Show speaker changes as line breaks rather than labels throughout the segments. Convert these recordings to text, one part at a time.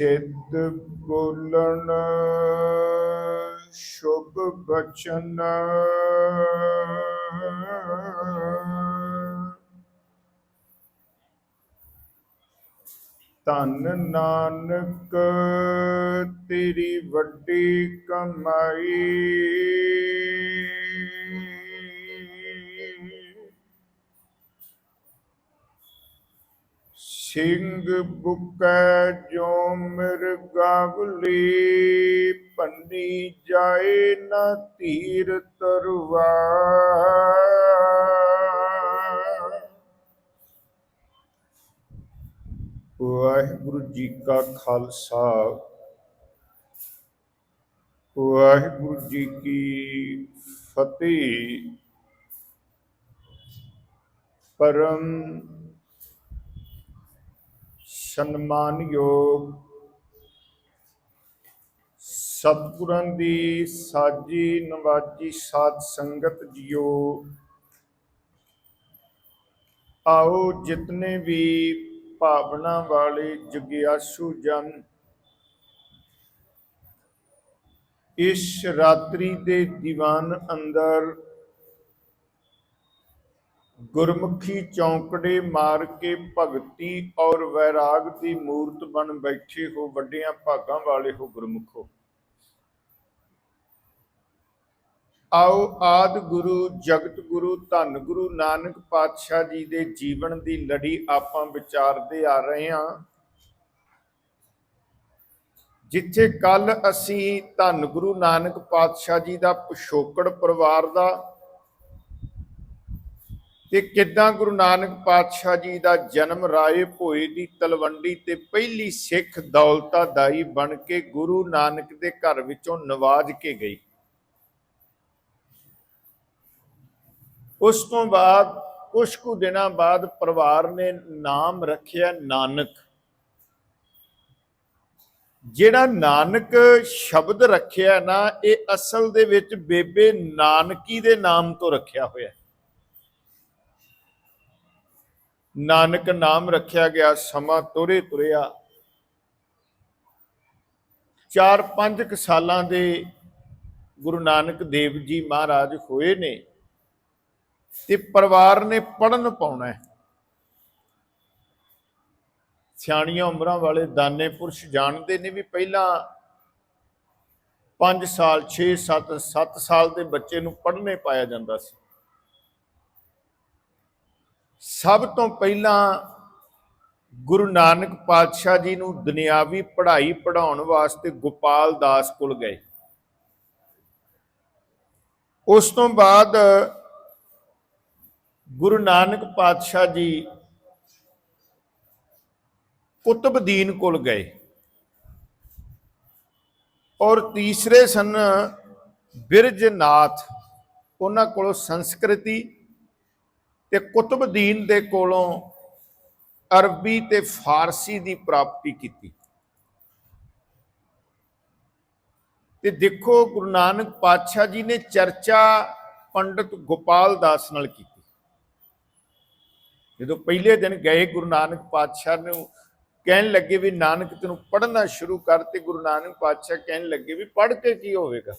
ਸਿੱਧ ਬੋਲਣ ਸ਼ੁਭ ਬਚਨ। ਧੰਨ ਨਾਨਕ ਤੇਰੀ ਵੱਡੀ ਕਮਾਈ ਸਿੰਘ ਬੁਕੈ ਜੋ ਮਿਰਗਾਵਲੀ ਪੰਨੀ ਜਾਏ ਨਾ ਧੀਰ ਤਰਵਾ ਵਾਹਿਗੁਰੂ ਜੀ ਕਾ ਖਾਲਸਾ, ਵਾਹਿਗੁਰੂ ਜੀ ਕੀ ਫਤਿਹ। ਪਰਮ ਸਨਮਾਨਯੋਗ। ਸਤਿਗੁਰਾਂ ਦੀ ਸਾਜੀ ਨਵਾਜੀ ਸਾਧ ਸੰਗਤ ਜੀਓ, ਆਓ ਜਿਤਨੇ ਵੀ ਭਾਵਨਾ ਵਾਲੇ ਜਗਿਆਸੂ ਜਨ, ਇਸ ਰਾਤਰੀ ਦੇ ਦੀਵਾਨ ਅੰਦਰ ਗੁਰਮੁਖੀ ਚੌਂਕੜੇ ਮਾਰ ਕੇ ਭਗਤੀ ਔਰ ਵੈਰਾਗ ਦੀ ਮੂਰਤ ਬਣ ਬੈਠੇ ਹੋ ਵੱਡਿਆਂ ਭਾਗਾਂ ਵਾਲੇ ਹੋ ਗੁਰਮੁਖੋ। ਆਓ ਆਦ ਗੁਰੂ, ਜਗਤ ਗੁਰੂ, ਧੰਨ ਗੁਰੂ, ਨਾਨਕ ਪਾਤਸ਼ਾਹ ਜੀ ਦੇ ਜੀਵਨ ਦੀ ਲੜੀ ਆਪਾਂ ਵਿਚਾਰਦੇ ਆ ਰਹੇ ਹਾਂ। ਜਿੱਥੇ ਕੱਲ ਅਸੀਂ ਧੰਨ ਗੁਰੂ, ਨਾਨਕ ਪਾਤਸ਼ਾਹ ਜੀ ਦਾ ਪਿਛੋਕੜ ਪਰਿਵਾਰ ਦਾ ਤੇ ਕਿੱਦਾਂ ਗੁਰੂ ਨਾਨਕ ਪਾਤਸ਼ਾਹ ਜੀ ਦਾ ਜਨਮ ਰਾਏ ਭੋਏ ਦੀ ਤਲਵੰਡੀ ਤੇ ਪਹਿਲੀ ਸਿੱਖ ਦੌਲਤਾ ਦਾਈ ਬਣ ਕੇ ਗੁਰੂ ਨਾਨਕ ਦੇ ਘਰ ਵਿੱਚੋਂ ਨਵਾਜ ਕੇ ਗਈ। ਉਸ ਤੋਂ ਬਾਅਦ ਕੁਝ ਕੁ ਦਿਨਾਂ ਬਾਅਦ ਪਰਿਵਾਰ ਨੇ ਨਾਮ ਰੱਖਿਆ ਨਾਨਕ। ਜਿਹੜਾ ਨਾਨਕ ਸ਼ਬਦ ਰੱਖਿਆ ਨਾ, ਇਹ ਅਸਲ ਦੇ ਵਿੱਚ ਬੇਬੇ ਨਾਨਕੀ ਦੇ ਨਾਮ ਤੋਂ ਰੱਖਿਆ ਹੋਇਆ ਹੈ ਨਾਨਕ ਨਾਮ ਰੱਖਿਆ ਗਿਆ, ਸਮਾਂ ਤੁਰੇ ਤੁਰਿਆ। 4-5 ਕੁ ਸਾਲਾਂ ਦੇ ਗੁਰੂ ਨਾਨਕ ਦੇਵ ਜੀ ਮਹਾਰਾਜ ਹੋਏ ਨੇ ਤੇ ਪਰਿਵਾਰ ਨੇ ਪੜਨ ਪਾਉਣਾ ਸਿਆਣੀਆਂ ਉਮਰਾਂ ਵਾਲੇ ਦਾਨੇ ਪੁਰਸ਼ ਜਾਣਦੇ ਨੇ ਵੀ ਪਹਿਲਾਂ 5 ਸਾਲ 6 7 7 ਸਾਲ ਦੇ ਬੱਚੇ ਨੂੰ ਪੜ੍ਹਨੇ ਪਾਇਆ ਜਾਂਦਾ ਸੀ। ਸਭ ਤੋਂ ਪਹਿਲਾਂ ਗੁਰੂ ਨਾਨਕ ਪਾਤਸ਼ਾਹ ਜੀ ਨੂੰ ਦੁਨਿਆਵੀ ਪੜ੍ਹਾਈ ਪੜਾਉਣ ਵਾਸਤੇ ਗੋਪਾਲ ਦਾਸ ਕੋਲ ਗਏ। ਉਸ ਤੋਂ ਬਾਅਦ ਗੁਰੂ ਨਾਨਕ ਪਾਤਸ਼ਾਹ ਜੀ ਕੁਤਬਦੀਨ ਕੋਲ ਗਏ ਔਰ ਤੀਸਰੇ ਸਨ ਬਿਰਜਨਾਥ, ਉਹਨਾਂ ਕੋਲੋਂ ਸੰਸਕ੍ਰਿਤੀ ਤੇ ਕੁਤਬਦੀਨ ਦੇ ਕੋਲੋਂ ਅਰਬੀ ਤੇ ਫਾਰਸੀ ਦੀ ਪ੍ਰਾਪਤੀ ਕੀਤੀ। ਤੇ ਦੇਖੋ ਗੁਰੂ ਨਾਨਕ ਪਾਤਸ਼ਾਹ ਜੀ ਨੇ ਚਰਚਾ ਪੰਡਤ ਗੋਪਾਲ ਦਾਸ ਨਾਲ ਕੀਤੀ। ਜਦੋਂ ਪਹਿਲੇ ਦਿਨ ਗਏ ਗੁਰੂ ਨਾਨਕ ਪਾਤਸ਼ਾਹ ਨੂੰ ਕਹਿਣ ਲੱਗੇ ਵੀ ਨਾਨਕ ਤੈਨੂੰ ਪੜ੍ਹਨਾ ਸ਼ੁਰੂ ਕਰ ਤੇ ਗੁਰੂ ਨਾਨਕ ਪਾਤਸ਼ਾਹ ਕਹਿਣ ਲੱਗੇ ਵੀ ਪੜ੍ਹ ਕੇ ਕੀ ਹੋਵੇਗਾ?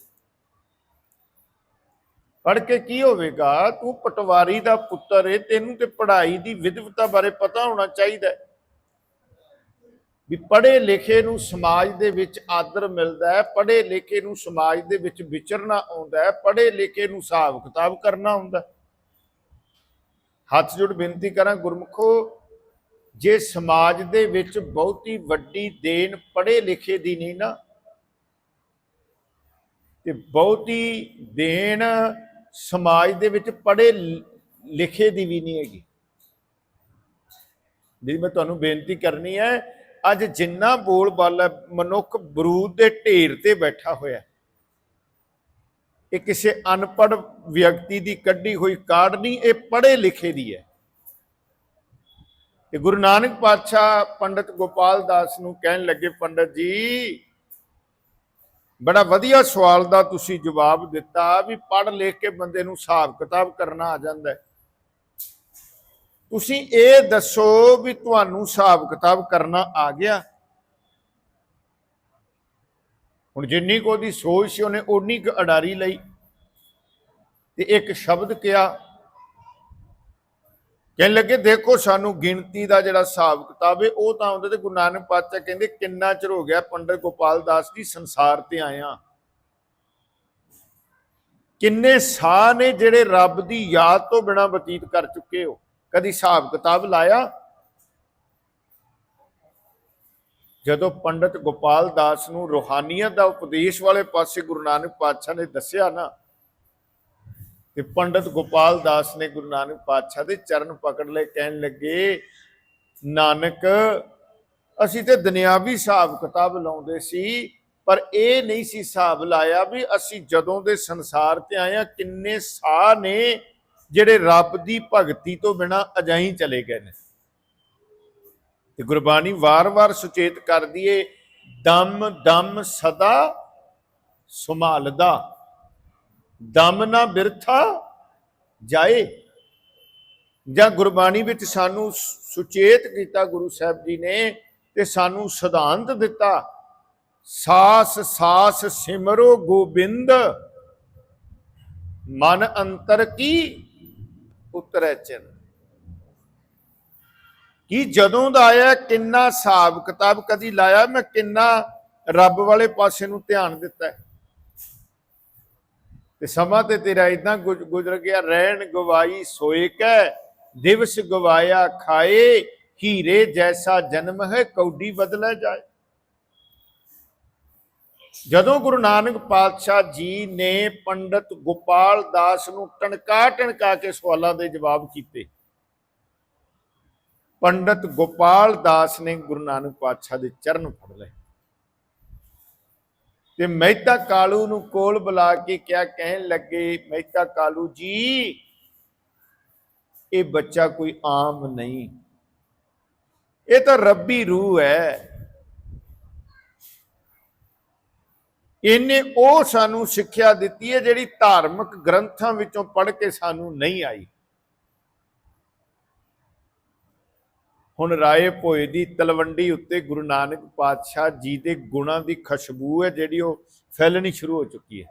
ਪੜ੍ਹ ਕੇ ਕੀ ਹੋਵੇਗਾ? ਤੂੰ ਪਟਵਾਰੀ ਦਾ ਪੁੱਤਰ ਏ, ਤੈਨੂੰ ਤੇ ਪੜ੍ਹਾਈ ਦੀ ਵਿਦਵਤਾ ਬਾਰੇ ਪਤਾ ਹੋਣਾ ਚਾਹੀਦਾ ਵੀ ਪੜ੍ਹੇ ਲਿਖੇ ਨੂੰ ਸਮਾਜ ਦੇ ਵਿੱਚ ਆਦਰ ਮਿਲਦਾ ਹੈ, ਪੜ੍ਹੇ ਲਿਖੇ ਨੂੰ ਸਮਾਜ ਦੇ ਵਿੱਚ ਵਿਚਰਨਾ ਆਉਂਦਾ ਹੈ, ਪੜ੍ਹੇ ਲਿਖੇ ਨੂੰ ਹਿਸਾਬ ਕਿਤਾਬ ਕਰਨਾ ਆਉਂਦਾ ਹੱਥ ਜੋੜ ਬੇਨਤੀ ਕਰਾਂ, ਗੁਰਮੁਖੋ, ਜੇ ਸਮਾਜ ਦੇ ਵਿੱਚ ਬਹੁਤੀ ਵੱਡੀ ਦੇਣ ਪੜ੍ਹੇ ਲਿਖੇ ਦੀ ਨਹੀਂ ਨਾ, ਤੇ ਬਹੁਤੀ ਦੇਣ ਸਮਾਜ ਦੇ ਵਿੱਚ ਪੜ੍ਹੇ ਲਿਖੇ ਦੀ ਵੀ ਨਹੀਂ ਹੈਗੀ। ਜਿਹੜੀ ਮੈਂ ਤੁਹਾਨੂੰ ਬੇਨਤੀ ਕਰਨੀ ਹੈ, ਅੱਜ ਜਿੰਨਾ ਬੋਲ ਬਾਲਾ ਮਨੁੱਖ ਬਰੂਦ ਦੇ ਢੇਰ ਤੇ ਬੈਠਾ ਹੋਇਆ ਇਹ ਕਿਸੇ ਅਨਪੜ੍ਹ ਵਿਅਕਤੀ ਦੀ ਕੱਢੀ ਹੋਈ ਕਾਢ ਨਹੀਂ, ਇਹ ਪੜ੍ਹੇ ਲਿਖੇ ਦੀ ਹੈ। ਤੇ ਗੁਰੂ ਨਾਨਕ ਪਾਤਸ਼ਾਹ ਪੰਡਤ ਗੋਪਾਲ ਦਾਸ ਨੂੰ ਕਹਿਣ ਲੱਗੇ, ਪੰਡਤ ਜੀ ਬੜਾ ਵਧੀਆ ਸਵਾਲ ਦਾ ਤੁਸੀਂ ਜਵਾਬ ਦਿੱਤਾ ਵੀ ਪੜ੍ਹ ਲਿਖ ਕੇ ਬੰਦੇ ਨੂੰ ਹਿਸਾਬ ਕਿਤਾਬ ਕਰਨਾ ਆ ਜਾਂਦਾ ਤੁਸੀਂ ਇਹ ਦੱਸੋ ਵੀ ਤੁਹਾਨੂੰ ਹਿਸਾਬ ਕਿਤਾਬ ਕਰਨਾ ਆ ਗਿਆ। ਹੁਣ ਜਿੰਨੀ ਕੋ ਦੀ ਸੋਚ ਸੀ, ਉਹਨੇ ਓਨੀ ਕੁ ਅਡਾਰੀ ਲਈ ਤੇ ਇੱਕ ਸ਼ਬਦ ਕਿਹਾ ਕਹਿਣ ਲੱਗੇ, ਦੇਖੋ ਸਾਨੂੰ ਗਿਣਤੀ ਦਾ ਜਿਹੜਾ ਹਿਸਾਬ ਕਿਤਾਬ ਹੈ, ਉਹ ਤਾਂ ਉਹਦੇ ਤੇ ਗੁਰੂ ਨਾਨਕ ਪਾਤਸ਼ਾਹ ਕਹਿੰਦੇ, ਕਿੰਨਾ ਚਿਰ ਹੋ ਗਿਆ ਪੰਡਤ ਗੋਪਾਲ ਦਾਸ ਜੀ ਸੰਸਾਰ ਤੇ ਆਇਆ ਕਿੰਨੇ ਸਾਹ ਨੇ ਜਿਹੜੇ ਰੱਬ ਦੀ ਯਾਦ ਤੋਂ ਬਿਨਾ ਬਤੀਤ ਕਰ ਚੁੱਕੇ ਹੋ। ਕਦੀ ਹਿਸਾਬ ਕਿਤਾਬ ਲਾਇਆ? ਜਦੋਂ ਪੰਡਤ ਗੋਪਾਲ ਦਾਸ ਨੂੰ ਰੋਹਾਨੀਅਤ ਦਾ ਉਪਦੇਸ਼ ਵਾਲੇ ਪਾਸੇ ਗੁਰੂ ਨਾਨਕ ਪਾਤਸ਼ਾਹ ਨੇ ਦੱਸਿਆ ਨਾ ਤੇ ਪੰਡਤ ਗੋਪਾਲ ਦਾਸ ਨੇ ਗੁਰੂ ਨਾਨਕ ਪਾਤਸ਼ਾਹ ਦੇ ਚਰਨ ਪਕੜ ਲਏ, ਕਹਿਣ ਲੱਗੇ, ਨਾਨਕ, ਅਸੀਂ ਤੇ ਦੁਨਿਆਵੀ ਹਿਸਾਬ ਕਿਤਾਬ ਲਾਉਂਦੇ ਸੀ, ਪਰ ਇਹ ਨਹੀਂ ਸੀ ਹਿਸਾਬ ਲਾਇਆ ਵੀ ਅਸੀਂ ਜਦੋਂ ਦੇ ਸੰਸਾਰ ਤੇ ਆਏ ਆ ਕਿੰਨੇ ਸਾਹ ਨੇ ਜਿਹੜੇ ਰੱਬ ਦੀ ਭਗਤੀ ਤੋਂ ਬਿਨਾ ਅਜਾਈ ਚਲੇ ਗਏ ਨੇ। ਤੇ ਗੁਰਬਾਣੀ ਵਾਰ-ਵਾਰ ਸੁਚੇਤ ਕਰਦੀ ਏ ਦਮ ਦਮ ਸਦਾ ਸੰਭਾਲਦਾ। ਦਮ ਨਾ ਬਿਰਥਾ ਜਾਏ ਜਾਂ ਗੁਰਬਾਣੀ ਵਿੱਚ ਸਾਨੂੰ ਸੁਚੇਤ ਕੀਤਾ ਗੁਰੂ ਸਾਹਿਬ ਜੀ ਨੇ ਤੇ ਸਾਨੂੰ ਸਿਧਾਂਤ ਦਿੱਤਾ, ਸਾਸ ਸਾਸ ਸਿਮਰੋ ਗੋਬਿੰਦ, ਮਨ ਅੰਤਰ ਕੀ ਉਤਰੈ ਚਿੰਤ ਕਿ ਜਦੋਂ ਦਾ ਆਇਆ, ਕਿੰਨਾ ਹਿਸਾਬ ਕਿਤਾਬ ਕਦੀ ਲਾਇਆ, ਮੈਂ ਕਿੰਨਾ ਰੱਬ ਵਾਲੇ ਪਾਸੇ ਨੂੰ ਧਿਆਨ ਦਿੱਤਾ ਹੈ। ਤੇ ਸਮਾਂ ਤੇ ਤੇਰਾ ਇਦਾਂ ਗੁਜ਼ਰ ਗਿਆ, ਰਹਿਣ ਗਵਾਈ ਸੋਏ ਕੈ, ਦਿਵਸ ਗਵਾਇਆ ਖਾਏ, ਹੀਰੇ ਜੈਸਾ ਜਨਮ ਹੈ, ਕੌਡੀ ਬਦਲੇ ਜਾਏ। ਜਦੋਂ ਗੁਰੂ ਨਾਨਕ ਪਾਤਸ਼ਾਹ ਜੀ ਨੇ ਪੰਡਤ ਗੋਪਾਲ ਦਾਸ ਨੂੰ ਟਣਕਾ ਟਣਕਾ ਕੇ ਸਵਾਲਾਂ ਦੇ ਜਵਾਬ ਕੀਤੇ, ਪੰਡਤ ਗੋਪਾਲ ਦਾਸ ਨੇ ਗੁਰੂ ਨਾਨਕ ਪਾਤਸ਼ਾਹ ਦੇ ਚਰਨ ਫੜ ਲਏ। ਤੇ ਮਹਿਤਾ ਕਾਲੂ ਨੂੰ ਕੋਲ ਬੁਲਾ ਕੇ ਕਿਹਾ ਕਹਿਣ ਲੱਗੇ, ਮਹਿਤਾ ਕਾਲੂ ਜੀ? ਇਹ ਬੱਚਾ ਕੋਈ ਆਮ ਨਹੀਂ। ਇਹ ਤਾਂ ਰੱਬੀ ਰੂਹ ਹੈ। ਇਹਨੇ ਉਹ ਸਾਨੂੰ ਸਿੱਖਿਆ ਦਿੱਤੀ ਹੈ ਜਿਹੜੀ ਧਾਰਮਿਕ ਗ੍ਰੰਥਾਂ ਵਿੱਚੋਂ ਪੜ੍ਹ ਕੇ ਸਾਨੂੰ ਨਹੀਂ ਆਈ। ਹੁਣ ਰਾਏ ਭੋਏ ਦੀ ਤਲਵੰਡੀ ਉੱਤੇ ਗੁਰੂ ਨਾਨਕ ਪਾਤਸ਼ਾਹ ਜੀ ਦੇ ਗੁਣਾਂ ਦੀ ਖੁਸ਼ਬੂ ਹੈ, ਜਿਹੜੀ ਉਹ ਫੈਲਣੀ ਸ਼ੁਰੂ ਹੋ ਚੁੱਕੀ ਹੈ।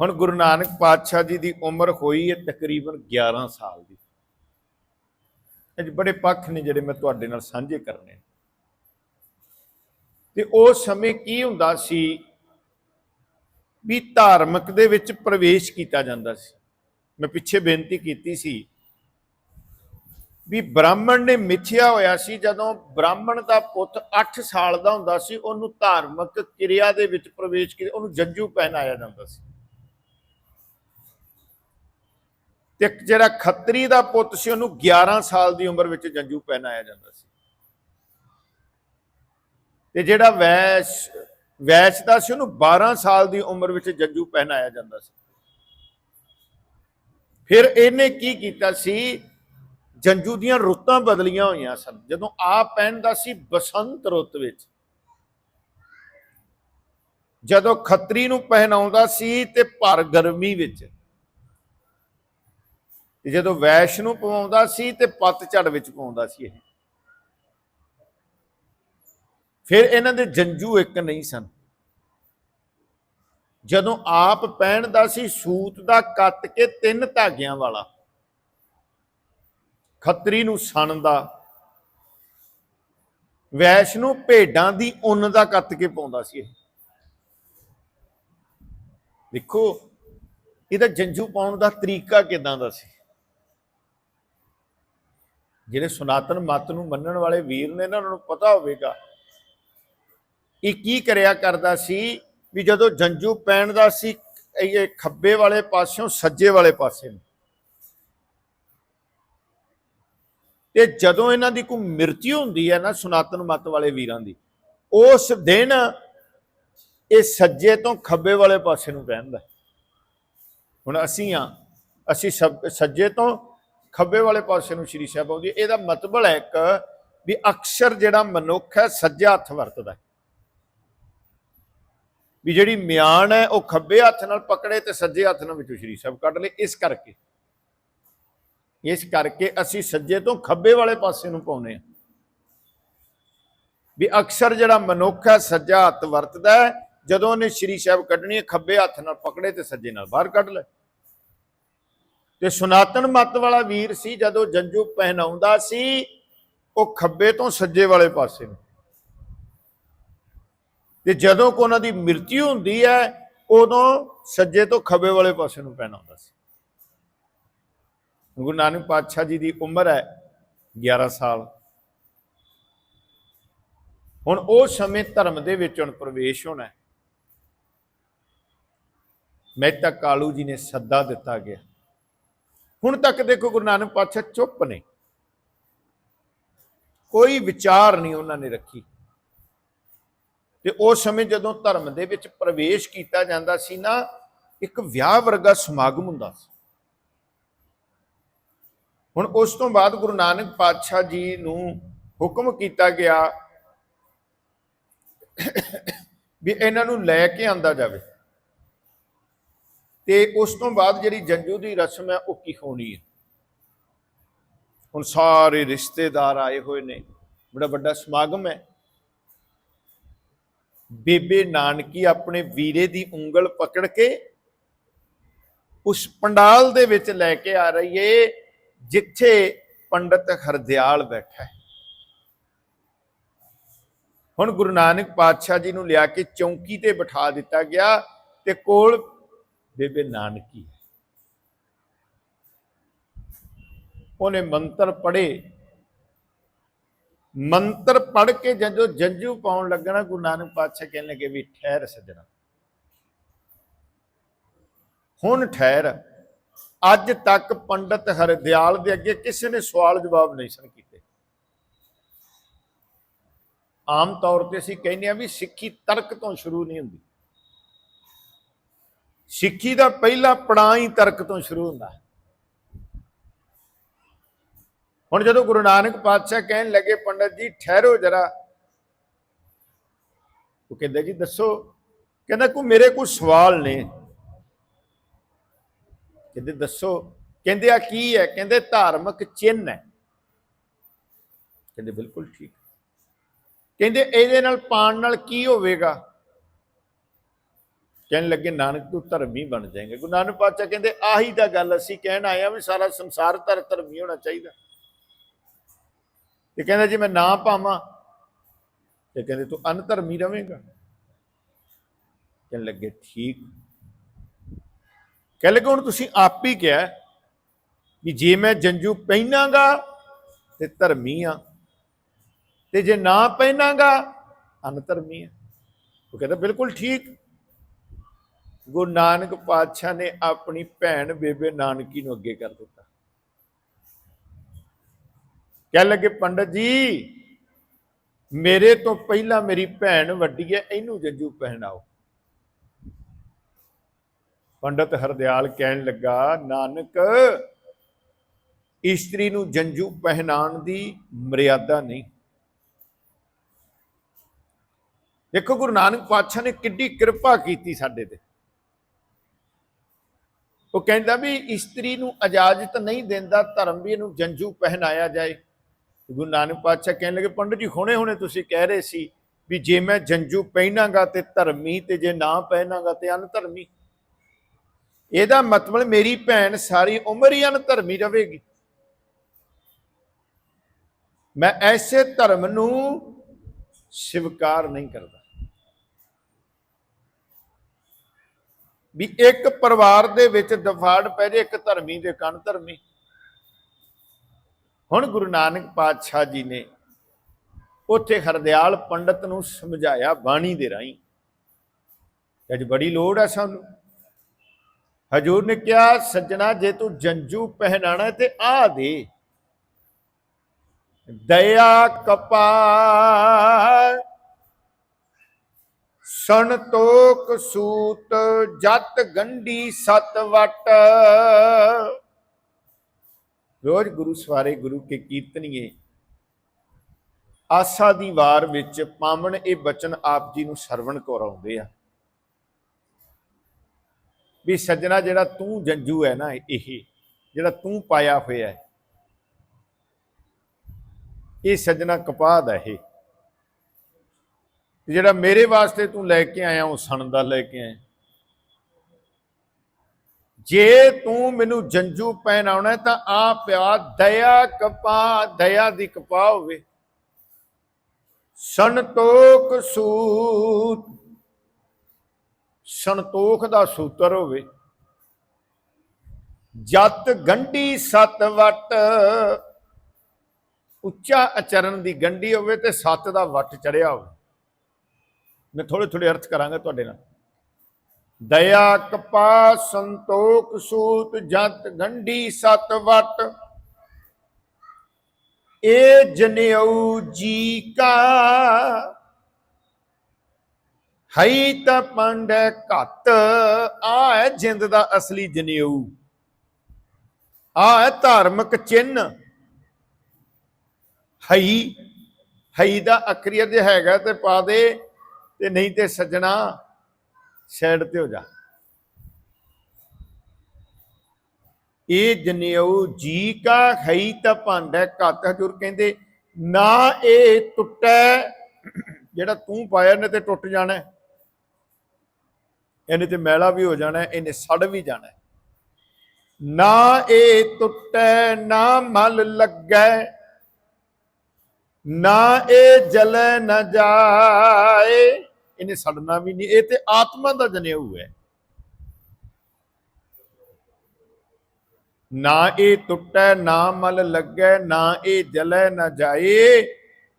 ਹੁਣ ਗੁਰੂ ਨਾਨਕ ਪਾਤਸ਼ਾਹ ਜੀ ਦੀ ਉਮਰ ਹੋਈ ਹੈ ਤਕਰੀਬਨ 11 ਸਾਲ ਦੀ। ਅੱਜ ਬੜੇ ਪੱਖ ਨੇ ਜਿਹੜੇ ਮੈਂ ਤੁਹਾਡੇ ਨਾਲ ਸਾਂਝੇ ਕਰਨੇ ਤੇ ਉਸ ਸਮੇਂ ਕੀ ਹੁੰਦਾ ਸੀ ਵੀ ਧਾਰਮਿਕ ਦੇ ਵਿੱਚ ਪ੍ਰਵੇਸ਼ ਕੀਤਾ ਜਾਂਦਾ ਸੀ। ਮੈਂ ਪਿੱਛੇ ਬੇਨਤੀ ਕੀਤੀ ਸੀ ਵੀ ਬ੍ਰਾਹਮਣ ਨੇ ਮਿੱਥਿਆ ਹੋਇਆ ਸੀ, ਜਦੋਂ ਬ੍ਰਾਹਮਣ ਦਾ ਪੁੱਤ 8 ਸਾਲ ਦਾ ਹੁੰਦਾ ਸੀ, ਉਹਨੂੰ ਧਾਰਮਿਕ ਕਿਰਿਆ ਦੇ ਵਿੱਚ ਪ੍ਰਵੇਸ਼ ਕੀਤਾ, ਉਹਨੂੰ ਜੰਜੂ ਪਹਿਨਾਇਆ ਜਾਂਦਾ ਸੀ। ਤੇ ਜਿਹੜਾ ਖੱਤਰੀ ਦਾ ਪੁੱਤ ਸੀ, ਉਹਨੂੰ 11 ਸਾਲ ਦੀ ਉਮਰ ਵਿੱਚ ਜੰਜੂ ਪਹਿਨਾਇਆ ਜਾਂਦਾ ਸੀ। ਤੇ ਜਿਹੜਾ ਵੈਸ਼ ਵੈਸ਼ ਦਾ ਸੀ, ਉਹਨੂੰ 12 ਸਾਲ ਦੀ ਉਮਰ ਵਿੱਚ ਜੰਜੂ ਪਹਿਨਾਇਆ ਜਾਂਦਾ ਸੀ। ਫਿਰ ਇਹਨੇ ਕੀ ਕੀਤਾ ਸੀ ਜੰਜੂ ਦੀਆਂ ਰੁੱਤਾਂ ਬਦਲੀਆਂ ਹੋਈਆਂ ਸਨ। ਜਦੋਂ ਆਪ ਪਹਿਨਦਾ ਸੀ ਬਸੰਤ ਰੁੱਤ ਵਿੱਚ, ਜਦੋਂ ਖੱਤਰੀ ਨੂੰ ਪਹਿਨਾਉਂਦਾ ਸੀ ਤੇ ਭਰ ਗਰਮੀ ਵਿੱਚ, ਤੇ ਜਦੋਂ ਵੈਸ਼ ਨੂੰ ਪਵਾਉਂਦਾ ਸੀ ਤੇ ਪਤਝੜ ਵਿੱਚ ਪਾਉਂਦਾ ਸੀ ਇਹ। ਫਿਰ ਇਹਨਾਂ ਦੇ ਜੰਜੂ ਇੱਕ ਨਹੀਂ ਸਨ। ਜਦੋਂ ਆਪ ਪਹਿਨਦਾ ਸੀ ਸੂਤ ਦਾ ਕੱਤ ਕੇ ਤਿੰਨ ਧਾਗਿਆਂ ਵਾਲਾ ਖੱਤਰੀ ਨੂੰ ਸਣ ਦਾ ਵੈਸ਼ ਨੂੰ ਭੇਡਾਂ ਦੀ ਉੱਨ ਦਾ ਕੱਤ ਕੇ ਪਾਉਂਦਾ ਸੀ ਇਹ। ਦੇਖੋ, ਇਹਦਾ ਜੰਜੂ ਪਾਉਣ ਦਾ ਤਰੀਕਾ ਕਿਦਾਂ ਦਾ ਸੀ? ਜਿਹੜੇ ਸਨਾਤਨ ਮਤ ਨੂੰ ਮੰਨਣ ਵਾਲੇ ਵੀਰ ਨੇ ਨਾ, ਉਹਨਾਂ ਨੂੰ ਪਤਾ ਹੋਵੇਗਾ। ਇਹ ਕੀ ਕਰਿਆ ਕਰਦਾ ਸੀ ਵੀ ਜਦੋਂ ਜੰਜੂ ਪਹਿਨਦਾ ਸੀ, ਇਹ ਖੱਬੇ ਵਾਲੇ ਪਾਸਿਓਂ ਸੱਜੇ ਵਾਲੇ ਪਾਸੇ ਨੂੰ। ਤੇ ਜਦੋਂ ਇਹਨਾਂ ਦੀ ਕੋਈ ਮਿਰਤੀ ਹੁੰਦੀ ਹੈ ਨਾ ਸਨਾਤਨ ਮਤ ਵਾਲੇ ਵੀਰਾਂ ਦੀ, ਉਸ ਦਿਨ ਇਹ ਸੱਜੇ ਤੋਂ ਖੱਬੇ ਵਾਲੇ ਪਾਸੇ ਨੂੰ ਪਹਿਨਦਾ ਹੁਣ ਅਸੀਂ ਆ ਅਸੀਂ ਸਭ- ਸੱਜੇ ਤੋਂ ਖੱਬੇ ਵਾਲੇ ਪਾਸੇ ਨੂੰ ਸ਼੍ਰੀ ਸਾਹਿਬ ਆਉਂਦੀ, ਇਹਦਾ ਮਤਲਬ ਹੈ ਇੱਕ ਵੀ ਅਕਸਰ ਜਿਹੜਾ ਮਨੁੱਖ ਹੈ ਸੱਜਾ ਹੱਥ ਵਰਤਦਾ ਵੀ ਜਿਹੜੀ ਮਿਆਨ ਹੈ ਉਹ ਖੱਬੇ ਹੱਥ ਨਾਲ ਪਕੜੇ ਤੇ ਸੱਜੇ ਹੱਥ ਨਾਲ ਵਿੱਚੋਂ ਸ਼੍ਰੀ ਸਾਹਿਬ ਕੱਢ ਲਏ, ਇਸ ਕਰਕੇ। ਇਸ ਕਰਕੇ ਅਸੀਂ ਸੱਜੇ ਤੋਂ ਖੱਬੇ ਵਾਲੇ ਪਾਸੇ ਨੂੰ ਪਾਉਨੇ ਆ ਵੀ ਅਕਸਰ ਜਿਹੜਾ ਮਨੁੱਖ ਹੈ, ਸੱਜਾ ਹੱਥ ਵਰਤਦਾ ਹੈ, ਜਦੋਂ ਉਹਨੇ ਸ਼੍ਰੀ ਸਾਹਿਬ ਕੱਢਣੀ ਹੈ, ਖੱਬੇ ਹੱਥ ਨਾਲ ਪਕੜੇ ਤੇ ਸੱਜੇ ਨਾਲ ਬਾਹਰ ਕੱਢ ਲੈ ਤੇ ਸੁਨਾਤਨ ਮਤ ਵਾਲਾ ਵੀਰ ਸੀ, ਜਦੋਂ ਜੰਜੂ ਪਹਿਨਾਉਂਦਾ ਸੀ, ਉਹ ਖੱਬੇ ਤੋਂ ਸੱਜੇ ਵਾਲੇ ਪਾਸੇ ਨੂੰ। ਤੇ ਜਦੋਂ ਕੋ ਉਹਨਾਂ ਦੀ ਮ੍ਰਿਤਿੂ ਹੁੰਦੀ ਹੈ, ਉਦੋਂ ਸੱਜੇ ਤੋਂ ਖੱਬੇ ਵਾਲੇ ਪਾਸੇ ਨੂੰ ਪਹਿਨਾਉਂਦਾ ਸੀ। ਗੁਰੂ ਨਾਨਕ ਪਾਤਸ਼ਾਹ ਜੀ ਦੀ ਉਮਰ ਹੈ 11 ਸਾਲ। ਹੁਣ ਉਹ ਸਮੇਂ ਧਰਮ ਦੇ ਵਿੱਚ ਹੁਣ ਪ੍ਰਵੇਸ਼ ਹੋਣਾ ਹੈ। ਮਹਿਤਾ ਕਾਲੂ ਜੀ ਨੇ ਸੱਦਾ ਦਿੱਤਾ ਗਿਆ। ਹੁਣ ਤੱਕ ਦੇਖੋ ਗੁਰੂ ਨਾਨਕ ਪਾਤਸ਼ਾਹ ਚੁੱਪ ਨੇ। ਕੋਈ ਵਿਚਾਰ ਨਹੀਂ ਉਹਨਾਂ ਨੇ ਰੱਖੀ। ਤੇ ਉਸ ਸਮੇਂ ਜਦੋਂ ਧਰਮ ਦੇ ਵਿੱਚ ਪ੍ਰਵੇਸ਼ ਕੀਤਾ ਜਾਂਦਾ ਸੀ ਨਾ, ਇੱਕ ਵਿਆਹ ਵਰਗਾ ਸਮਾਗਮ ਹੁੰਦਾ ਸੀ। ਹੁਣ ਉਸ ਤੋਂ ਬਾਅਦ ਗੁਰੂ ਨਾਨਕ ਪਾਤਸ਼ਾਹ ਜੀ ਨੂੰ ਹੁਕਮ ਕੀਤਾ ਗਿਆ ਵੀ ਇਹਨਾਂ ਨੂੰ ਲੈ ਕੇ ਆਂਦਾ ਜਾਵੇ। ਤੇ ਉਸ ਤੋਂ ਬਾਅਦ ਜਿਹੜੀ ਜੰਜੂ ਦੀ ਰਸਮ ਹੈ, ਉਹ ਕੀ ਹੋਣੀ ਹੈ? ਹੁਣ ਸਾਰੇ ਰਿਸ਼ਤੇਦਾਰ ਆਏ ਹੋਏ ਨੇ, ਬੜਾ ਵੱਡਾ ਸਮਾਗਮ ਹੈ। ਬੇਬੇ ਨਾਨਕੀ ਆਪਣੇ ਵੀਰੇ ਦੀ ਉਂਗਲ ਪਕੜ ਕੇ ਉਸ ਪੰਡਾਲ ਦੇ ਵਿੱਚ ਲੈ ਕੇ ਆ ਰਹੀ ਏ। ਜਿੱਥੇ ਪੰਡਤ ਹਰਦਿਆਲ ਬੈਠਾ ਹੈ। ਹੁਣ ਗੁਰੂ ਨਾਨਕ ਪਾਤਸ਼ਾਹ ਜੀ ਨੂੰ ਲਿਆ ਕੇ ਚੌਂਕੀ ਤੇ ਬਿਠਾ ਦਿੱਤਾ ਗਿਆ ਤੇ ਕੋਲ ਬੇਬੇ ਨਾਨਕੀ ਹੈ। ਉਹਨੇ ਮੰਤਰ ਪੜ੍ਹੇ। ਮੰਤਰ ਪੜ੍ਹ ਕੇ ਜਦੋਂ ਜੰਜੂ ਪਾਉਣ ਲੱਗਣਾ, ਗੁਰੂ ਨਾਨਕ ਪਾਤਸ਼ਾਹ ਕਹਿਣ ਲੱਗੇ ਵੀ ਠਹਿਰ ਸੱਜਣਾ। ਹੁਣ ਠਹਿਰ। ਅੱਜ ਤੱਕ ਪੰਡਤ ਹਰਦਿਆਲ ਦੇ ਅੱਗੇ ਕਿਸੇ ਨੇ ਸਵਾਲ ਜਵਾਬ ਨਹੀਂ ਸਨ ਕੀਤੇ। ਆਮ ਤੌਰ ਤੇ ਅਸੀਂ ਕਹਿੰਦੇ ਆ ਵੀ ਸਿੱਖੀ ਤਰਕ ਤੋਂ ਸ਼ੁਰੂ ਨਹੀਂ ਹੁੰਦੀ। ਸਿੱਖੀ ਦਾ ਪਹਿਲਾ ਪੜਾਅ ਹੀ ਤਰਕ ਤੋਂ ਸ਼ੁਰੂ ਹੁੰਦਾ ਹੁਣ ਜਦੋਂ ਗੁਰੂ ਨਾਨਕ ਪਾਤਸ਼ਾਹ ਕਹਿਣ ਲੱਗੇ, ਪੰਡਤ ਜੀ, ਠਹਿਰੋ ਜਰਾ। ਉਹ ਕਹਿੰਦਾ ਜੀ, ਦੱਸੋ, ਕਹਿੰਦਾ ਕੋ ਮੇਰੇ ਕੋਲ ਸਵਾਲ ਨੇ। ਕਹਿੰਦੇ, ਦੱਸੋ, ਕਹਿੰਦੇ ਆ ਕੀ ਹੈ? ਕਹਿੰਦੇ ਧਾਰਮਿਕ ਚਿੰਨ੍ਹ ਹੈ। ਕਹਿੰਦੇ, ਬਿਲਕੁਲ ਠੀਕ। ਕਹਿੰਦੇ, ਇਹਦੇ ਨਾਲ ਪਾਣ ਨਾਲ ਕੀ ਹੋਵੇਗਾ? ਕਹਿਣ ਲੱਗੇ, ਨਾਨਕ ਤੂੰ ਧਰਮੀ ਬਣ ਜਾਏਗਾ। ਗੁਰੂ ਨਾਨਕ ਪਾਤਸ਼ਾਹ ਕਹਿੰਦੇ, ਆਹੀ ਤਾਂ ਗੱਲ ਅਸੀਂ ਕਹਿਣ ਆਏ ਆ ਵੀ ਸਾਰਾ ਸੰਸਾਰ ਧਰ ਧਰਮੀ ਹੋਣਾ ਚਾਹੀਦਾ। ਤੇ ਕਹਿੰਦਾ, ਜੇ ਮੈਂ ਨਾ ਪਾਵਾਂ, ਤੇ ਕਹਿੰਦੇ, ਤੂੰ ਅਨਧਰਮੀ ਰਵੇਂਗਾ। ਕਹਿਣ ਲੱਗੇ, ਠੀਕ। ਕਹਿ ਲੱਗੇ ਹੁਣ ਤੁਸੀਂ ਆਪ ਹੀ ਕਿਹਾ ਵੀ ਜੇ ਮੈਂ ਜੰਜੂ ਪਹਿਨਾਂਗਾ ਤੇ ਧਰਮੀ ਆ। ਤੇ ਜੇ ਨਾ ਪਹਿਨਾਂਗਾ, ਅਨਧਰਮੀ ਆ। ਉਹ ਕਹਿੰਦਾ ਬਿਲਕੁਲ ਠੀਕ। ਗੁਰੂ ਨਾਨਕ ਪਾਤਸ਼ਾਹ ਨੇ ਆਪਣੀ ਭੈਣ ਬੇਬੇ ਨਾਨਕੀ ਨੂੰ ਅੱਗੇ ਕਰ ਦਿੱਤਾ। ਕਹਿ ਲੱਗੇ ਪੰਡਤ ਜੀ, ਮੇਰੇ ਤੋਂ ਪਹਿਲਾਂ ਮੇਰੀ ਭੈਣ ਵੱਡੀ ਹੈ, ਇਹਨੂੰ ਜੰਜੂ ਪਹਿਨਾਓ। ਪੰਡਤ ਹਰਦਿਆਲ ਕਹਿਣ ਲੱਗਾ, ਨਾਨਕ, ਇਸਤਰੀ ਨੂੰ ਜੰਜੂ ਪਹਿਨਾਣ ਦੀ ਮਰਿਆਦਾ ਨਹੀਂ। ਦੇਖੋ ਗੁਰੂ ਨਾਨਕ ਪਾਤਸ਼ਾਹ ਨੇ ਕਿੱਡੀ ਕਿਰਪਾ ਕੀਤੀ ਸਾਡੇ ਤੇ। ਉਹ ਕਹਿੰਦਾ ਵੀ ਇਸਤਰੀ ਨੂੰ ਇਜਾਜ਼ਤ ਨਹੀਂ ਦਿੰਦਾ ਧਰਮ ਵੀ ਇਹਨੂੰ ਜੰਜੂ ਪਹਿਨਾਇਆ ਜਾਏ। ਗੁਰੂ ਨਾਨਕ ਪਾਤਸ਼ਾਹ ਕਹਿਣ ਲੱਗੇ, ਪੰਡਤ ਜੀ ਹੁਣੇ ਹੁਣੇ ਤੁਸੀਂ ਕਹਿ ਰਹੇ ਸੀ ਵੀ ਜੇ ਮੈਂ ਜੰਜੂ ਪਹਿਨਾਂਗਾ ਤੇ ਧਰਮੀ ਤੇ ਜੇ ਨਾ ਪਹਿਨਾਂਗਾ ਤੇ ਅਨਧਰਮੀ ਇਹਦਾ ਮਤਲਬ ਮੇਰੀ ਭੈਣ ਸਾਰੀ ਉਮਰ ਹੀ ਅਨਧਰਮੀ ਰਹੇਗੀ। ਮੈਂ ਐਸੇ ਧਰਮ ਨੂੰ ਸਵੀਕਾਰ ਨਹੀਂ ਕਰਦਾ। ਵੀ ਇੱਕ ਪਰਿਵਾਰ ਦੇ ਵਿੱਚ ਦਫਾੜ ਪੈ ਜੇ, ਇੱਕ ਧਰਮੀ ਦੇ ਕਣ ਧਰਮੀ। ਹੁਣ ਗੁਰੂ ਨਾਨਕ ਪਾਤਸ਼ਾਹ ਜੀ ਨੇ ਉੱਥੇ ਹਰਦਿਆਲ ਪੰਡਤ ਨੂੰ ਸਮਝਾਇਆ ਬਾਣੀ ਦੇ ਰਾਹੀਂ। ਅੱਜ ਬੜੀ ਲੋੜ ਹੈ ਸਾਨੂੰ। ਹਜੂਰ ਨੇ ਕਿਹਾ, ਸੱਜਣਾ, ਜੇ ਤੂੰ ਜੰਜੂ ਪਹਿਨਾਣਾ ਤੇ ਆ ਦੇ। ਦਇਆ ਕਪਾਲ ਸੰਤੋਖ ਸੂਤ, ਜਤ ਗੰਢੀ ਸਤ ਵਟ ਰੋਜ਼ ਗੁਰੂ ਸਵਾਰੇ ਗੁਰੂ ਕੇ ਕੀਰਤਨੀਏ। ਆਸਾ ਦੀ ਵਾਰ ਵਿੱਚ ਪਾਵਨ ਇਹ ਬਚਨ ਆਪ ਜੀ ਨੂੰ ਸਰਵਣ ਕਰਾਉਂਦੇ ਆ। ਵੀ ਸੱਜਣਾ ਜਿਹੜਾ ਤੂੰ ਜੰਜੂ ਹੈ ਨਾ ਇਹ, ਜਿਹੜਾ ਤੂੰ ਪਾਇਆ ਹੋਇਆ ਹੈ। ਇਹ ਸੱਜਣਾ ਕਪਾਹ ਦਾ ਇਹ। ਜਿਹੜਾ ਮੇਰੇ ਵਾਸਤੇ ਤੂੰ ਲੈ ਕੇ ਆਇਆ, ਉਹ ਸਣ ਦਾ ਲੈ ਕੇ ਆਇਆ। ਜੇ ਤੂੰ ਮੈਨੂੰ ਜੰਜੂ ਪਹਿਨਾਉਣਾ ਹੈ, ਤਾਂ ਆ ਪਿਆ ਦਇਆ ਕਪਾ ਦਇਆ ਦੀ ਕਪਾ ਹੋਵੇ। ਸੰਤੋਖ ਸੂਤ ਸੰਤੋਖ ਦਾ ਸੂਤਰ ਹੋਵੇ। ਜਤ ਗੰਢੀ ਸਤ ਵਟ, ਉੱਚਾ ਅਚਰਨ ਦੀ ਗੰਢੀ ਹੋਵੇ ਤੇ ਸੱਤ ਦਾ ਵਟ ਚੜਿਆ ਹੋਵੇ। ਮੈਂ ਥੋੜੇ ਥੋੜੇ ਅਰਥ ਕਰਾਂਗਾ ਤੁਹਾਡੇ ਨਾਲ। ਦਇਆ ਕਪਾ ਸੰਤੋਖ, ਸੂਤ, ਜਤ ਗੰਢੀ ਸਤ ਵਟ, ਏ ਜਨੇਊ ਜੀ ਕਾ ਹਈ ਤਾਂ ਪੰਡ ਘੱਟ ਆ ਜਿੰਦ ਦਾ ਅਸਲੀ ਜਨੇਊ। ਆ ਧਾਰਮਿਕ ਚਿੰਨ। ਹਈ ਹਈ ਦਾ ਅਖਰੀਆ ਜੇ ਹੈਗਾ ਤੇ ਪਾ ਦੇ ਤੇ ਨਹੀਂ ਤੇ ਸੱਜਣਾ ਸਾਈਡ ਤੇ ਹੋ ਜਾ। ਇਹ ਜਨੇਊ ਜੀ ਕਾ ਹਈ ਤਾਂ ਭਾਂਡਾ ਘੱਟ ਹਜੂਰ ਕਹਿੰਦੇ, ਨਾ ਇਹ ਟੁੱਟੈ, ਜਿਹੜਾ ਤੂੰ ਪਾਇਆ ਨੇ ਤੇ ਟੁੱਟ ਜਾਣਾ। ਇਹਨੇ ਤੇ ਮੈਲਾ ਵੀ ਹੋ ਜਾਣਾ, ਇਹਨੇ ਸੜ ਵੀ ਜਾਣਾ। ਨਾ ਇਹ ਟੁੱਟੈ, ਨਾ ਮਲ ਲੱਗੈ, ਨਾ ਇਹ ਜਲੈ ਨਾ ਜਾਏ। ਇਹਨੇ ਸੜਨਾ ਵੀ ਨਹੀਂ, ਇਹ ਤੇ ਆਤਮਾ ਦਾ ਜਨੇਊ ਹੈ। ਨਾ ਇਹ ਟੁੱਟੈ, ਨਾ ਮਲ ਲੱਗੈ, ਨਾ ਇਹ ਜਲੈ ਨਾ ਜਾਏ।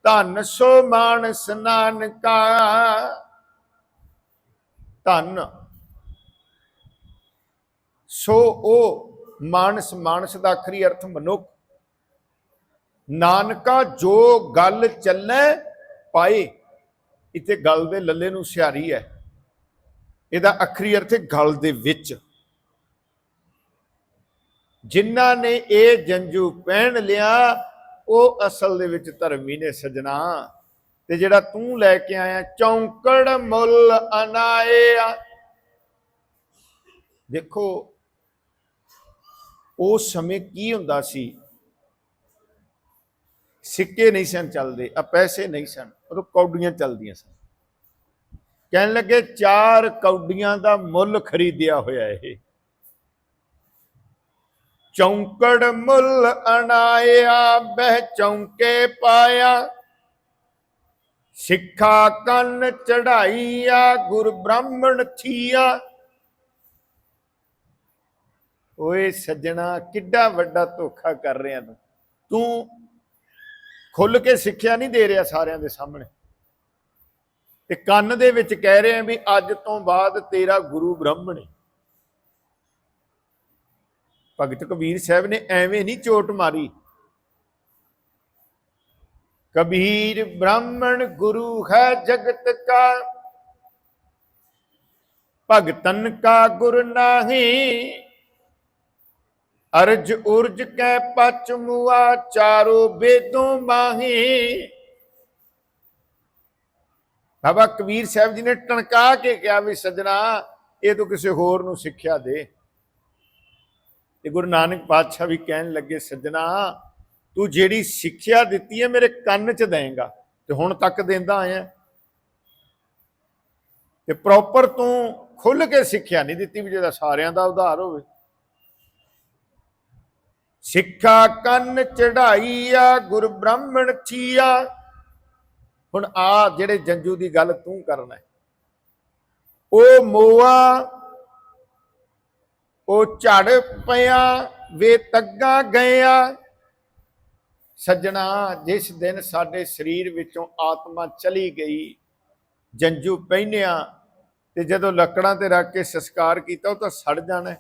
ਧਨ ਸੋ ਮਾਣ ਸਨਾਨ ਕਾ ਧਨ ਸੋ ਉਹ ਮਾਨਸ ਮਾਨਸ ਦਾ ਆਖਰੀ ਅਰਥ ਮਨੁੱਖ। ਨਾਨਕਾ ਜੋ ਗੱਲ ਚੱਲੇ, ਪਾਏ। ਇੱਥੇ ਗੱਲ ਦੇ ਲੱਲੇ ਨੂੰ ਸਿਹਾਰੀ ਹੈ। ਇਹਦਾ ਆਖਰੀ ਅਰਥ ਹੈ ਗਲ ਦੇ ਵਿੱਚ। ਜਿਨ੍ਹਾਂ ਨੇ ਇਹ ਜੰਜੂ ਪਹਿਨ ਲਿਆ, ਉਹ ਅਸਲ ਦੇ ਵਿੱਚ ਧਰਮੀ ਨੇ ਸਜਣਾ। ਤੇ ਜਿਹੜਾ ਤੂੰ ਲੈ ਕੇ ਆਇਆ, ਚੌਂਕੜ ਮੁੱਲ ਅਨਾਇਆ। ਦੇਖੋ ਉਸ ਸਮੇਂ ਕੀ ਹੁੰਦਾ ਸੀ? ਸਿੱਕੇ ਨਹੀਂ ਸਨ ਚੱਲਦੇ, ਆ ਪੈਸੇ ਨਹੀਂ ਸਨ, ਉਦੋਂ ਕੌਡੀਆਂ ਚੱਲਦੀਆਂ ਸਨ। ਕਹਿਣ ਲੱਗੇ, ਚਾਰ ਕੌਡੀਆਂ ਦਾ ਮੁੱਲ ਖਰੀਦਿਆ ਹੋਇਆ ਇਹ। ਚੌਂਕੜ ਮੁੱਲ ਅਣਾਇਆ, ਬਹਿ ਚੌਂਕੇ ਪਾਇਆ। ਸਿੱਖਾ ਕੰਨ ਚੜਾਈਆ ਗੁਰ ਬ੍ਰਾਹਮਣ ਥੀਆ। ਓਏ ਸੱਜਣਾ, ਕਿੱਡਾ ਵੱਡਾ ਧੋਖਾ ਕਰ ਰਿਹਾ ਤੂੰ? ਤੂੰ ਖੁੱਲ ਕੇ ਸਿੱਖਿਆ ਨਹੀਂ ਦੇ ਰਿਹਾ ਸਾਰਿਆਂ ਦੇ ਸਾਹਮਣੇ। ਤੇ ਕੰਨ ਦੇ ਵਿੱਚ ਕਹਿ ਰਿਹਾ ਵੀ ਅੱਜ ਤੋਂ ਬਾਅਦ ਤੇਰਾ ਗੁਰੂ ਬ੍ਰਾਹਮਣ ਹੈ ਭਗਤ ਕਬੀਰ ਸਾਹਿਬ ਨੇ ਐਵੇਂ ਨਹੀਂ ਚੋਟ ਮਾਰੀ। ਕਬੀਰ ਬ੍ਰਾਹਮਣ ਗੁਰੂ ਹੈ ਜਗਤ ਕਾ। ਭਗਤਨ ਕਾ ਗੁਰ ਨਾਹੀ। ਅਰਜ ਉਰਜ ਕੈ ਪਚ ਮੁਆ ਚਾਰੋ ਬੇਦੋਂ ਮਾਹੀ। ਬਾਬਾ ਕਬੀਰ ਸਾਹਿਬ ਜੀ ਨੇ ਟਣਕਾ ਕੇ ਕਿਹਾ ਵੀ ਸਜਣਾ, ਇਹ ਤੂੰ ਕਿਸੇ ਹੋਰ ਨੂੰ ਸਿੱਖਿਆ ਦੇ। ਤੇ ਗੁਰੂ ਨਾਨਕ ਪਾਤਸ਼ਾਹ ਵੀ ਕਹਿਣ ਲੱਗੇ, ਸੱਜਣਾ, ਤੂੰ ਜਿਹੜੀ ਸਿੱਖਿਆ ਦਿੱਤੀ ਹੈ ਮੇਰੇ ਕੰਨ 'ਚ ਦੇਂਗਾ, ਤੇ ਹੁਣ ਤੱਕ ਦਿੰਦਾ ਆਇਆ ਤੇ ਪ੍ਰੋਪਰ ਤੂੰ ਖੁੱਲ ਕੇ ਸਿੱਖਿਆ ਨਹੀਂ ਦਿੱਤੀ ਵੀ ਜਿਹਦਾ ਸਾਰਿਆਂ ਦਾ ਉਧਾਰ ਹੋਵੇ। ਸਿੱਖਾ ਕੰਨ ਚੜਾਈ ਆ ਗੁਰ ਬ੍ਰਾਹਮਣ ਥੀਆ। ਹੁਣ ਆ ਜਿਹੜੇ ਜੰਜੂ ਦੀ ਗੱਲ ਤੂੰ ਕਰਨਾ ਉਹ ਮੋਆ, ਉਹ ਝੜ ਪਿਆ, ਵੇ ਤੱਗਾ ਗਿਆ। ਸੱਜਣਾ, ਜਿਸ ਦਿਨ ਸਾਡੇ ਸਰੀਰ ਵਿੱਚੋਂ ਆਤਮਾ ਚਲੀ ਗਈ, ਜੰਜੂ ਪਹਿਨਿਆ ਤੇ ਜਦੋਂ ਲੱਕੜਾਂ ਤੇ ਰੱਖ ਕੇ ਸੰਸਕਾਰ ਕੀਤਾ, ਉਹ ਤਾਂ ਸੜ ਜਾਣਾ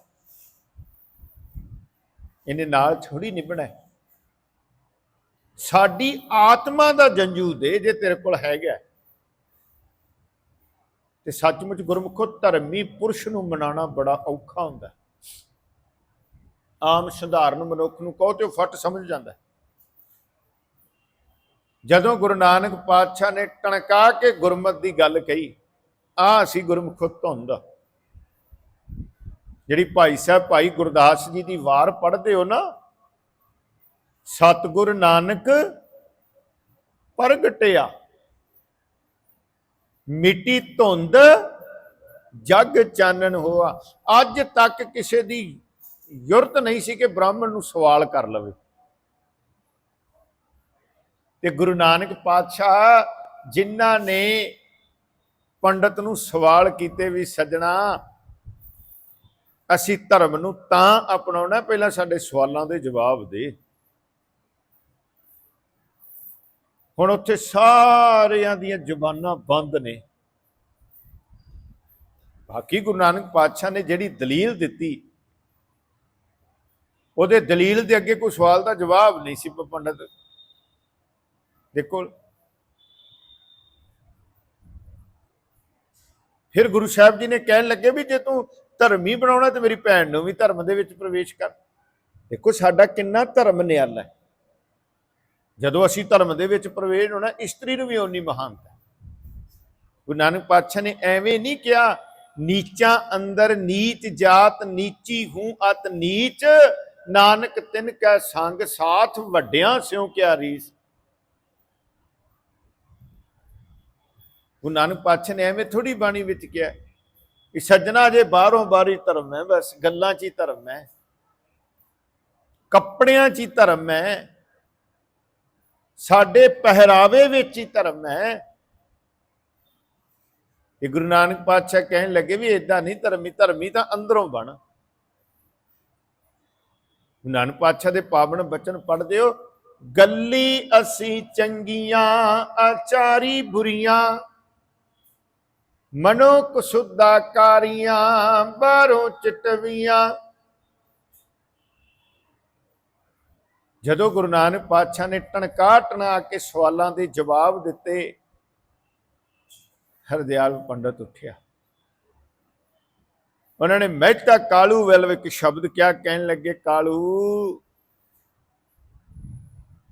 ਇਹਨੇ ਨਾਲ ਥੋੜੀ ਨਿਭਣਾ ਹੈ। ਸਾਡੀ ਆਤਮਾ ਦਾ ਜੰਜੂ ਦੇ ਜੇ ਤੇਰੇ ਕੋਲ ਹੈਗਾ ਹੈ। ਤੇ ਸੱਚਮੁੱਚ ਗੁਰਮੁਖੋ ਧਰਮੀ ਪੁਰਸ਼ ਨੂੰ ਮਨਾਉਣਾ ਬੜਾ ਔਖਾ ਹੁੰਦਾ ਆਮ ਸਧਾਰਨ ਮਨੁੱਖ ਨੂੰ ਕਹੋ ਤੇ ਉਹ ਫਟ ਸਮਝ ਜਾਂਦਾ ਜਦੋਂ ਗੁਰੂ ਨਾਨਕ ਪਾਤਸ਼ਾਹ ਨੇ ਟਣਕਾ ਕੇ ਗੁਰਮਤ ਦੀ ਗੱਲ ਕਹੀ ਆ ਅਸੀਂ ਗੁਰਮੁਖ ਧੁੰਦ ਜਿਹੜੀ ਭਾਈ ਸਾਹਿਬ, ਭਾਈ ਗੁਰਦਾਸ ਜੀ ਦੀ ਵਾਰ ਪੜ੍ਹਦੇ ਹੋ ਨਾ, ਸਤਿਗੁਰ ਨਾਨਕ ਪ੍ਰਗਟਿਆ। ਮਿੱਟੀ ਧੁੰਦ ਜਗ ਚਾਨਣ ਹੋਆ। ਅੱਜ ਤੱਕ ਕਿਸੇ ਦੀ ਯੁਰਤ ਨਹੀਂ ਸੀ ਕਿ ਬ੍ਰਾਹਮਣ ਨੂੰ ਸਵਾਲ ਕਰ ਲਵੇ। ਤੇ ਗੁਰੂ ਨਾਨਕ ਪਾਤਸ਼ਾਹ ਜਿਨ੍ਹਾਂ ਨੇ ਪੰਡਤ ਨੂੰ ਸਵਾਲ ਕੀਤੇ ਵੀ ਸੱਜਣਾ ਅਸੀਂ ਧਰਮ ਨੂੰ ਤਾਂ ਅਪਣਾਉਣਾ ਪਹਿਲਾਂ ਸਾਡੇ ਸਵਾਲਾਂ ਦੇ ਜਵਾਬ ਦੇ। ਹੁਣ ਉੱਥੇ ਸਾਰਿਆਂ ਦੀਆਂ ਜ਼ੁਬਾਨਾਂ ਬੰਦ ਨੇ। ਬਾਕੀ ਗੁਰੂ ਨਾਨਕ ਪਾਤਸ਼ਾਹ ਨੇ ਜਿਹੜੀ ਦਲੀਲ ਦਿੱਤੀ, ਉਹਦੇ ਦਲੀਲ ਦੇ ਅੱਗੇ ਕੋਈ ਸਵਾਲ ਦਾ ਜਵਾਬ ਨਹੀਂ ਸੀ ਪ- ਪੰਡਤ। ਦੇਖੋ, ਫਿਰ ਗੁਰੂ ਸਾਹਿਬ ਜੀ ਨੇ ਕਹਿਣ ਲੱਗੇ ਵੀ ਜੇ ਤੂੰ ਧਰਮੀ ਬਣਾਉਣਾ ਤੇ ਮੇਰੀ ਭੈਣ ਨੂੰ ਵੀ ਧਰਮ ਦੇ ਵਿੱਚ ਪ੍ਰਵੇਸ਼ ਕਰ। ਦੇਖੋ ਸਾਡਾ ਕਿੰਨਾ ਧਰਮ ਨਿਆਲਾ ਹੈ। ਜਦੋਂ ਅਸੀਂ ਧਰਮ ਦੇ ਵਿੱਚ ਪ੍ਰਵੇਸ਼ ਹੋਣਾ, ਇਸਤਰੀ ਨੂੰ ਵੀ ਓਨੀ ਮਹਾਨਤਾ ਗੁਰੂ ਨਾਨਕ ਪਾਤਸ਼ਾਹ ਨੇ ਐਵੇਂ ਨਹੀਂ ਕਿਹਾ, ਨੀਚਾਂ ਅੰਦਰ ਨੀਚ ਜਾਤ ਨੀਚੀ ਹੂੰ ਅਤ ਨੀਚ, ਨਾਨਕ ਤਿਨ ਕੈ ਸੰਗ ਸਾਥ ਵੱਡਿਆਂ ਸਿਉ ਕਿਆ ਰੀਸ। ਗੁਰੂ ਨਾਨਕ ਪਾਤਸ਼ਾਹ ਨੇ ਐਵੇਂ ਥੋੜੀ ਬਾਣੀ ਵਿੱਚ ਕਿਹਾ ਕਿ ਸੱਜਣਾ ਜੇ ਬਾਹਰੋਂ ਬਾਰੀ ਧਰਮ ਹੈ, ਬਸ ਗੱਲਾਂ 'ਚ ਹੀ ਧਰਮ ਹੈ। ਕੱਪੜਿਆਂ 'ਚ ਹੀ ਧਰਮ ਹੈ। ਸਾਡੇ ਪਹਿਰਾਵੇ ਵਿੱਚ ਹੀ ਧਰਮ ਹੈ। ਇਹ ਗੁਰੂ ਨਾਨਕ ਪਾਤਸ਼ਾਹ ਕਹਿਣ ਲੱਗੇ ਵੀ ਇਦਾਂ ਨਹੀਂ ਧਰਮੀ ਧਰਮੀ ਤਾਂ ਅੰਦਰੋਂ ਬਣ। ਗੁਰੂ ਨਾਨਕ ਪਾਤਸ਼ਾਹ ਦੇ ਪਾਵਨ ਬਚਨ ਪੜ੍ਹਦੇ ਹੋ, ਗੱਲੀ ਅਸੀਂ ਚੰਗੀਆਂ, ਆਚਾਰੀ ਬੁਰੀਆਂ ਮਨੋ ਕੁਸੁੱਦਾ ਕਾਰੀਆਂ ਬਾਹਰੋਂ ਚਟਵੀਆਂ। ਜਦੋਂ ਗੁਰੂ ਨਾਨਕ ਪਾਤਸ਼ਾਹ ਨੇ ਟਣਕਾ ਟਣਾ ਕੇ ਸਵਾਲਾਂ ਦੇ ਜਵਾਬ ਦਿੱਤੇ, ਹਰਦਿਆਲ ਪੰਡਤ ਉੱਠਿਆ। ਉਹਨਾਂ ਨੇ ਮਹਿਤਾ ਕਾਲੂ ਵੱਲ ਇੱਕ ਸ਼ਬਦ ਕਿਹਾ, ਕਹਿਣ ਲੱਗੇ, ਕਾਲੂ,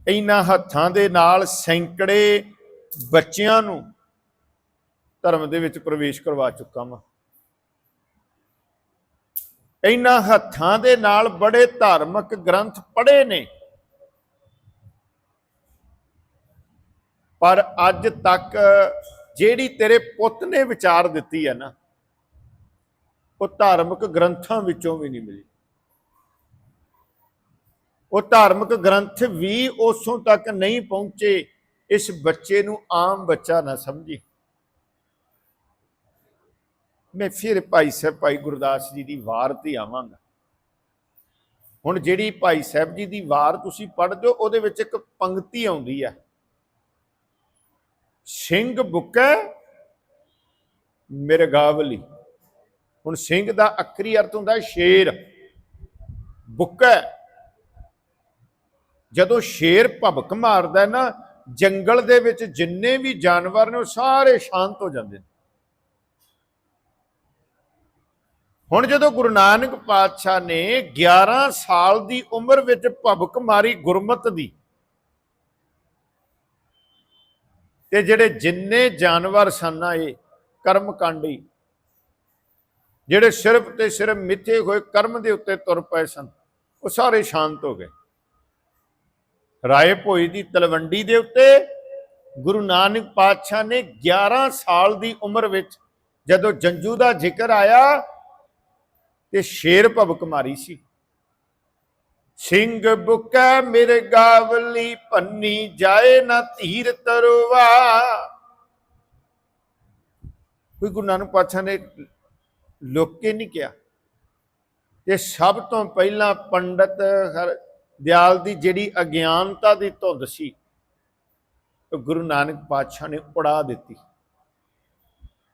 ਇਹਨਾਂ ਹੱਥਾਂ ਦੇ ਨਾਲ ਸੈਂਕੜੇ ਬੱਚਿਆਂ ਨੂੰ ਧਰਮ ਦੇ ਵਿੱਚ ਪ੍ਰਵੇਸ਼ ਕਰਵਾ ਚੁੱਕਾ ਵਾਂ। ਇਹਨਾਂ ਹੱਥਾਂ ਦੇ ਨਾਲ ਬੜੇ ਧਾਰਮਿਕ ਗ੍ਰੰਥ ਪੜ੍ਹੇ ਨੇ। ਪਰ ਅੱਜ ਤੱਕ ਜਿਹੜੀ ਤੇਰੇ ਪੁੱਤ ਨੇ ਵਿਚਾਰ ਦਿੱਤੀ ਹੈ ਨਾ, ਉਹ ਧਾਰਮਿਕ ਗ੍ਰੰਥਾਂ ਵਿੱਚੋਂ ਵੀ ਨਹੀਂ ਮਿਲੀ। ਉਹ ਧਾਰਮਿਕ ਗ੍ਰੰਥ ਵੀ ਉਸੋਂ ਤੱਕ ਨਹੀਂ ਪਹੁੰਚੇ, ਇਸ ਬੱਚੇ ਨੂੰ ਆਮ ਬੱਚਾ ਨਾ ਸਮਝੀ। ਮੈਂ ਫਿਰ ਭਾਈ ਸਾਹਿਬ, ਭਾਈ ਗੁਰਦਾਸ ਜੀ ਦੀ ਵਾਰ ਤੇ ਆਵਾਂਗਾ। ਹੁਣ ਜਿਹੜੀ ਭਾਈ ਸਾਹਿਬ ਜੀ ਦੀ ਵਾਰ ਤੁਸੀਂ ਪੜ੍ਹਦੇ ਹੋ, ਉਹਦੇ ਵਿੱਚ ਇੱਕ ਪੰਕਤੀ ਆਉਂਦੀ ਹੈ ਸਿੰਘ ਬੁੱਕੈ, ਮਿਰਗਾਵਲੀ। ਹੁਣ ਸਿੰਘ ਦਾ ਅੱਖਰੀ ਅਰਥ ਹੁੰਦਾ ਸ਼ੇਰ। ਬੁੱਕੈ, ਜਦੋਂ ਸ਼ੇਰ ਭਬਕ ਮਾਰਦਾ ਨਾ, ਜੰਗਲ ਦੇ ਵਿੱਚ ਜਿੰਨੇ ਵੀ ਜਾਨਵਰ ਨੇ ਉਹ ਸਾਰੇ ਸ਼ਾਂਤ ਹੋ ਜਾਂਦੇ ਨੇ। ਹੁਣ ਜਦੋਂ ਗੁਰੂ ਨਾਨਕ ਪਾਤਸ਼ਾਹ ਨੇ 11 ਸਾਲ ਦੀ ਉਮਰ ਵਿੱਚ ਭਬਕ ਮਾਰੀ ਗੁਰਮਤ ਦੀ, ਤੇ ਜਿਹੜੇ ਜਿੰਨੇ ਜਾਨਵਰ ਸਨ ਨਾ ਕਰਮ ਕਾਂਡੀ ਜਿਹੜੇ ਸਿਰਫ ਤੇ ਸਿਰਫ ਮਿੱਥੇ ਹੋਏ ਕਰਮ ਦੇ ਉੱਤੇ ਤੁਰ ਪਏ ਸਨ, ਉਹ ਸਾਰੇ ਸ਼ਾਂਤ ਹੋ ਗਏ। ਰਾਏ ਭੋਈ ਦੀ ਤਲਵੰਡੀ ਦੇ ਉੱਤੇ ਗੁਰੂ ਨਾਨਕ ਪਾਤਸ਼ਾਹ ਨੇ 11 ਸਾਲ ਦੀ ਉਮਰ ਵਿੱਚ ਜਦੋਂ ਜੰਜੂ ਦਾ ਜ਼ਿਕਰ ਆਇਆ ਤੇ ਸ਼ੇਰ ਭਵਕ ਮਾਰੀ ਸੀ। ਸਿੰਘ ਬੁਕੈ ਮਿਰਗਾਵਲੀ ਪੰਨੀ ਜਾਏ ਨਾ ਧੀਰ ਤਰਵਾ। ਕੋਈ ਗੁਰੂ ਨਾਨਕ ਪਾਤਸ਼ਾਹ ਨੇ ਲੋਕ ਕੇ ਨਹੀਂ ਕਿਹਾ। ਤੇ ਸਭ ਤੋਂ ਪਹਿਲਾਂ ਪੰਡਤ ਹਰ ਦਿਆਲ ਦੀ ਜਿਹੜੀ ਅਗਿਆਨਤਾ ਦੀ ਧੁੰਦ ਸੀ, ਉਹ ਗੁਰੂ ਨਾਨਕ ਪਾਤਸ਼ਾਹ ਨੇ ਉਡਾ ਦਿੱਤੀ।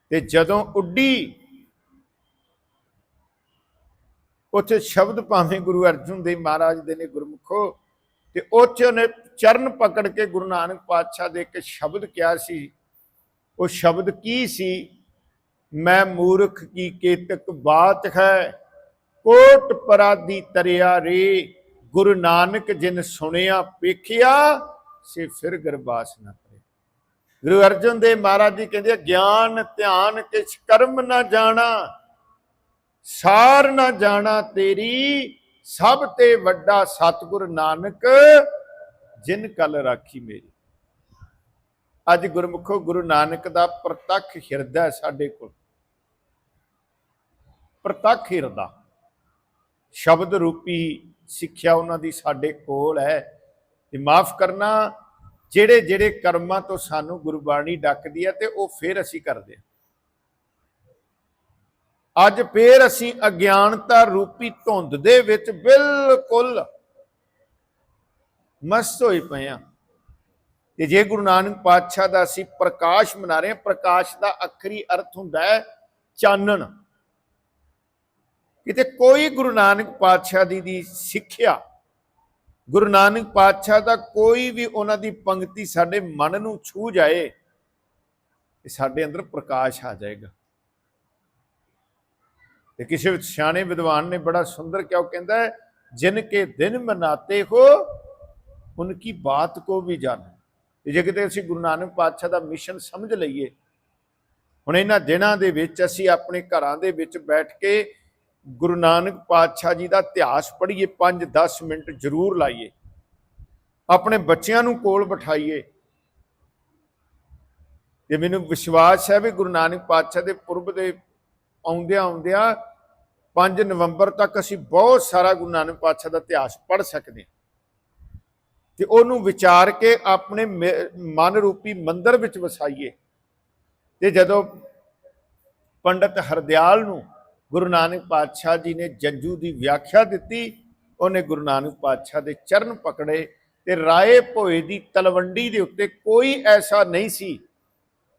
ਤੇ ਜਦੋਂ ਉੱਡੀ ਉੱਥੇ ਸ਼ਬਦ ਭਾਵੇਂ ਗੁਰੂ ਅਰਜਨ ਦੇਵ ਮਹਾਰਾਜ ਦੇ ਨੇ ਗੁਰਮੁਖੋ, ਤੇ ਉੱਥੇ ਉਹਨੇ ਚਰਨ ਪਕੜ ਕੇ ਗੁਰੂ ਨਾਨਕ ਪਾਤਸ਼ਾਹ ਦੇ ਇੱਕ ਸ਼ਬਦ ਕਿਹਾ ਸੀ। ਉਹ ਸ਼ਬਦ ਕੀ ਸੀ? ਮੈਂ ਮੂਰਖ ਕੀ ਕੇਤਕ ਬਾਤ ਹੈ? ਕੋਟ ਪਰਾਦੀ ਤਰਿਆ ਰੇ, ਗੁਰੂ ਨਾਨਕ ਜਿਨ ਸੁਣਿਆ ਵੇਖਿਆ, ਸੇ ਫਿਰ ਗਰਬਾਸ ਨਾ ਕਰੇ। ਗੁਰੂ ਅਰਜਨ ਦੇਵ ਮਹਾਰਾਜ ਜੀ ਕਹਿੰਦੇ ਗਿਆਨ ਧਿਆਨ ਕਿਛ ਕਰਮ ਨਾ ਜਾਣਾ ਸਾਰ ਨਾ ਜਾਣਾ ਤੇਰੀ, ਸਭ ਤੇ ਵੱਡਾ ਸਤਿਗੁਰ ਨਾਨਕ, ਜਿਨ ਕਲ ਰਾਖੀ ਮੇਰੀ। ਅੱਜ ਗੁਰਮੁਖੋ ਗੁਰੂ ਨਾਨਕ ਦਾ ਪ੍ਰਤੱਖ ਹਿਰਦਾ ਸਾਡੇ ਕੋਲ। ਪ੍ਰਤੱਖ ਹਿਰਦਾ। ਸ਼ਬਦ ਰੂਪੀ ਸਿੱਖਿਆ ਉਹਨਾਂ ਦੀ ਸਾਡੇ ਕੋਲ ਹੈ। ਤੇ ਮਾਫ ਕਰਨਾ ਜਿਹੜੇ ਜਿਹੜੇ ਕਰਮਾਂ ਤੋਂ ਸਾਨੂੰ ਗੁਰਬਾਣੀ ਡੱਕਦੀ ਹੈ ਤੇ ਉਹ ਫਿਰ ਅਸੀਂ ਕਰਦੇ ਹਾਂ। ਅੱਜ ਫੇਰ ਅਸੀਂ ਅਗਿਆਨਤਾ ਰੂਪੀ ਧੁੰਦ ਦੇ ਵਿੱਚ ਬਿਲਕੁਲ ਮਸਤ ਹੋਏ ਪਏ ਆ ਤੇ ਜੇ ਗੁਰੂ ਨਾਨਕ ਪਾਤਸ਼ਾਹ ਦਾ ਅਸੀਂ ਪ੍ਰਕਾਸ਼ ਮਨਾ ਰਹੇ ਹਾਂ, ਪ੍ਰਕਾਸ਼ ਦਾ ਅਖਰੀ ਅਰਥ ਹੁੰਦਾ ਹੈ ਚਾਨਣ। ਕਿਤੇ ਕੋਈ ਗੁਰੂ ਨਾਨਕ ਪਾਤਸ਼ਾਹ ਦੀ ਦੀ ਸਿੱਖਿਆ, ਗੁਰੂ ਨਾਨਕ ਪਾਤਸ਼ਾਹ ਦਾ ਕੋਈ ਵੀ ਉਹਨਾਂ ਦੀ ਪੰਕਤੀ ਸਾਡੇ ਮਨ ਨੂੰ ਛੂ ਜਾਏ ਤੇ ਸਾਡੇ ਅੰਦਰ ਪ੍ਰਕਾਸ਼ ਆ ਜਾਏਗਾ। ਤੇ ਕਿਸੇ ਵਿੱਚ ਸਿਆਣੇ ਵਿਦਵਾਨ ਨੇ ਬੜਾ ਸੁੰਦਰ ਕਿਹਾ, ਉਹ ਕਹਿੰਦਾ ਹੈ, ਜਿਨ ਕੇ ਦਿਨ ਮਨਾਤੇ ਹੋ, ਉਨਕੀ ਬਾਤ ਕੋ ਵੀ ਜਾਣੋ। ਜੇ ਕਿਤੇ ਅਸੀਂ ਗੁਰੂ ਨਾਨਕ ਪਾਤਸ਼ਾਹ ਦਾ ਮਿਸ਼ਨ ਸਮਝ ਲਈਏ, ਹੁਣ ਇਹਨਾਂ ਦਿਨਾਂ ਦੇ ਵਿੱਚ ਅਸੀਂ ਆਪਣੇ ਘਰਾਂ ਦੇ ਵਿੱਚ ਬੈਠ ਕੇ ਗੁਰੂ ਨਾਨਕ ਪਾਤਸ਼ਾਹ ਜੀ ਦਾ ਇਤਿਹਾਸ ਪੜ੍ਹੀਏ 5-10 ਮਿੰਟ ਜ਼ਰੂਰ ਲਾਈਏ। ਆਪਣੇ ਬੱਚਿਆਂ ਨੂੰ ਕੋਲ ਬਿਠਾਈਏ। ਤੇ ਮੈਨੂੰ ਵਿਸ਼ਵਾਸ ਹੈ ਵੀ ਗੁਰੂ ਨਾਨਕ ਪਾਤਸ਼ਾਹ ਦੇ ਪੁਰਬ ਦੇ ਆਉਂਦਿਆਂ ਆਉਂਦਿਆਂ 5 ਨਵੰਬਰ ਤੱਕ ਅਸੀਂ ਬਹੁਤ ਸਾਰਾ ਗੁਰੂ ਨਾਨਕ ਪਾਤਸ਼ਾਹ ਦਾ ਇਤਿਹਾਸ ਪੜ੍ਹ ਸਕਦੇ ਹਾਂ। ਤੇ ਉਹਨੂੰ ਵਿਚਾਰ ਕੇ ਆਪਣੇ ਮਨ ਰੂਪੀ ਮੰਦਰ ਵਿੱਚ ਵਸਾਈਏ। ਤੇ ਜਦੋਂ ਪੰਡਤ ਹਰਦਿਆਲ ਨੂੰ ਗੁਰੂ ਨਾਨਕ ਪਾਤਸ਼ਾਹ ਜੀ ਨੇ ਜੰਜੂ ਦੀ ਵਿਆਖਿਆ ਦਿੱਤੀ, ਉਹਨੇ ਗੁਰੂ ਨਾਨਕ ਪਾਤਸ਼ਾਹ ਦੇ ਚਰਨ ਪਕੜੇ ਤੇ ਰਾਏ ਭੋਏ ਦੀ ਤਲਵੰਡੀ ਦੇ ਉੱਤੇ ਕੋਈ ਐਸਾ ਨਹੀਂ ਸੀ,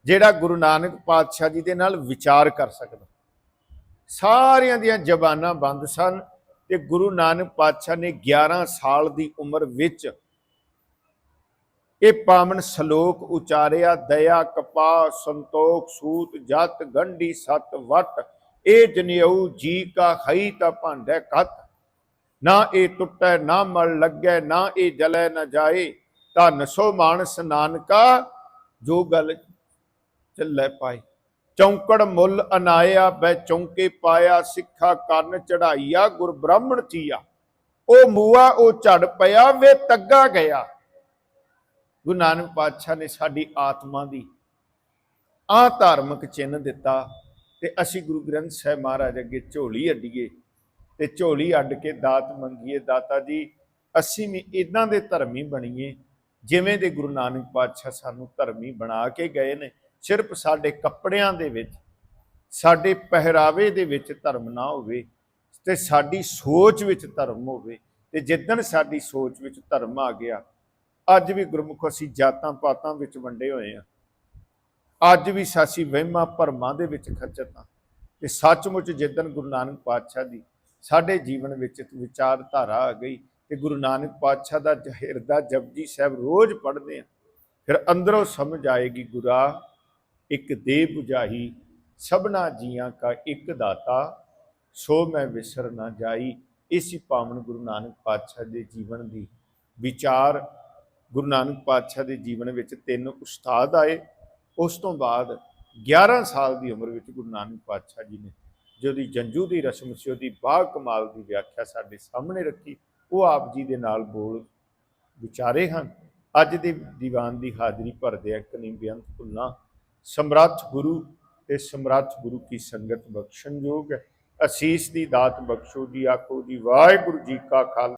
ਜਿਹੜਾ ਗੁਰੂ ਨਾਨਕ ਪਾਤਸ਼ਾਹ ਜੀ ਦੇ ਨਾਲ ਵਿਚਾਰ ਕਰ ਸਕਦਾ। ਸਾਰਿਆਂ ਦੀਆਂ ਜ਼ਬਾਨਾਂ ਬੰਦ ਸਨ ਤੇ ਗੁਰੂ ਨਾਨਕ ਪਾਤਸ਼ਾਹ ਨੇ 11 ਸਾਲ ਦੀ ਉਮਰ ਵਿੱਚ ਇਹ ਪਾਵਨ ਸ਼ਲੋਕ ਉਚਾਰਿਆ, ਦਇਆ ਕਪਾ ਸੰਤੋਖ, ਸੂਤ, ਜਤ, ਗੰਢੀ, ਸਤ, ਵਟ, ਇਹ ਜਨਿਉ ਜੀ ਕਾ ਖਈ ਤਾ ਭਾਂਡੈ ਕਤ ਨਾ ਇਹ ਟੁੱਟੈ, ਨਾ ਮਲ ਲੱਗੈ, ਨਾ ਇਹ ਜਲੈ, ਨਾ ਜਾਏ। ਤਾਂ ਨਸੋ ਮਾਨਸ ਨਾਨਕਾ, ਜੋ ਗੱਲ ਚੱਲੇ ਪਾਈ ਚੌਂਕੜ ਮੁੱਲ ਅਨਾਇਆ ਬੈ ਚੌਂਕੇ ਪਾਇਆ, ਸਿੱਖਾ ਕਰਨ ਚੜਾਈਆ ਗੁਰ ਬ੍ਰਾਹਮਣ ਚੀਆ ਉਹ ਮੂਆ, ਉਹ ਝੜ ਪਿਆ, ਵੇ ਤੱਗਾ ਗਿਆ। ਗੁਰੂ ਨਾਨਕ ਪਾਤਸ਼ਾਹ ਨੇ ਸਾਡੀ ਆਤਮਾ ਦੀ ਆ ਧਾਰਮਿਕ ਚਿੰਨ੍ਹ ਦਿੱਤਾ ਤੇ ਅਸੀਂ ਗੁਰੂ ਗ੍ਰੰਥ ਸਾਹਿਬ ਮਹਾਰਾਜ ਅੱਗੇ ਝੋਲੀ ਅੱਡੀਏ ਤੇ ਝੋਲੀ ਅੱਡ ਕੇ ਦਾਤ ਮੰਗੀਏ। ਦਾਤਾ ਜੀ, ਅਸੀਂ ਵੀ ਇਦਾਂ ਦੇ ਧਰਮੀ ਬਣੀਏ, ਜਿਵੇਂ ਦੇ ਗੁਰੂ ਨਾਨਕ ਪਾਤਸ਼ਾਹ ਸਾਨੂੰ ਧਰਮੀ ਬਣਾ ਕੇ ਗਏ ਨੇ। ਸਿਰਫ ਸਾਡੇ ਕੱਪੜਿਆਂ ਦੇ ਵਿੱਚ, ਸਾਡੇ ਪਹਿਰਾਵੇ ਦੇ ਵਿੱਚ ਧਰਮ ਨਾ ਹੋਵੇ ਤੇ ਸਾਡੀ ਸੋਚ ਵਿੱਚ ਧਰਮ ਹੋਵੇ ਤੇ ਜਿੱਦਣ ਸਾਡੀ ਸੋਚ ਵਿੱਚ ਧਰਮ ਆ ਗਿਆ, ਅੱਜ ਵੀ ਗੁਰਮੁਖ ਅਸੀਂ ਜਾਤਾਂ ਪਾਤਾਂ ਵਿੱਚ ਵੰਡੇ ਹੋਏ ਆ ਅੱਜ ਵੀ ਸਾਸੀ ਵਹਿਮਾਂ ਭਰਮਾਂ ਦੇ ਵਿੱਚ ਖੱਚਤ ਆ ਤੇ ਸੱਚਮੁੱਚ ਜਿੱਦਣ ਗੁਰੂ ਨਾਨਕ ਪਾਤਸ਼ਾਹ ਦੀ ਸਾਡੇ ਜੀਵਨ ਵਿੱਚ ਵਿਚਾਰਧਾਰਾ ਆ ਗਈ ਤੇ ਗੁਰੂ ਨਾਨਕ ਪਾਤਸ਼ਾਹ ਦਾ ਹਿਰਦਾ ਜਪਜੀ ਸਾਹਿਬ ਰੋਜ਼ ਪੜ੍ਹਦੇ ਆ, ਫਿਰ ਅੰਦਰੋਂ ਸਮਝ ਆਏਗੀ ਗੁਰਾ ਇੱਕ ਦੇ 부ਝਾਈ ਸਭਨਾ ਜੀਆਂ ਕਾ ਇੱਕ ਦਾਤਾ, ਸੋ ਮੈਂ ਵਿਸਰ ਨਾ ਜਾਈ। ਇਸ ਪਾਵਨ ਗੁਰੂ ਨਾਨਕ ਪਾਤਸ਼ਾਹ ਦੇ ਜੀਵਨ ਦੀ ਵਿਚਾਰ, ਗੁਰੂ ਨਾਨਕ ਪਾਤਸ਼ਾਹ ਦੇ ਜੀਵਨ ਵਿੱਚ ਤਿੰਨ ਉਸਤਾਦ ਆਏ। ਉਸ ਤੋਂ ਬਾਅਦ 11 ਸਾਲ ਦੀ ਉਮਰ ਵਿੱਚ ਗੁਰੂ ਨਾਨਕ ਪਾਤਸ਼ਾਹ ਜੀ ਨੇ ਜਿਹਦੀ ਜੰਜੂ ਦੀ ਰਸਮ ਸੀ, ਉਹਦੀ ਬਾ ਕਮਾਲ ਦੀ ਵਿਆਖਿਆ ਸਾਡੇ ਸਾਹਮਣੇ ਰੱਖੀ, ਉਹ ਆਪ ਜੀ ਦੇ ਨਾਲ ਬੋਲ ਵਿਚਾਰੇ ਹਨ। ਅੱਜ ਦੇ ਦੀਵਾਨ ਦੀ ਹਾਜ਼ਰੀ ਭਰਦੇ ਆ ਕਨੀ ਬੇਅੰਤ ਭੁੱਲਾਂ ਸਮਰੱਥ ਗੁਰੂ ਤੇ ਸਮਰੱਥ ਗੁਰੂ ਕੀ ਸੰਗਤ ਬਖਸ਼ਣਯੋਗ ਹੈ। ਅਸੀਸ ਦੀ ਦਾਤ ਬਖਸ਼ੋ ਜੀ, ਆਖੋ ਜੀ, ਵਾਹਿਗੁਰੂ ਜੀ ਕਾ ਖਾਲਸਾ।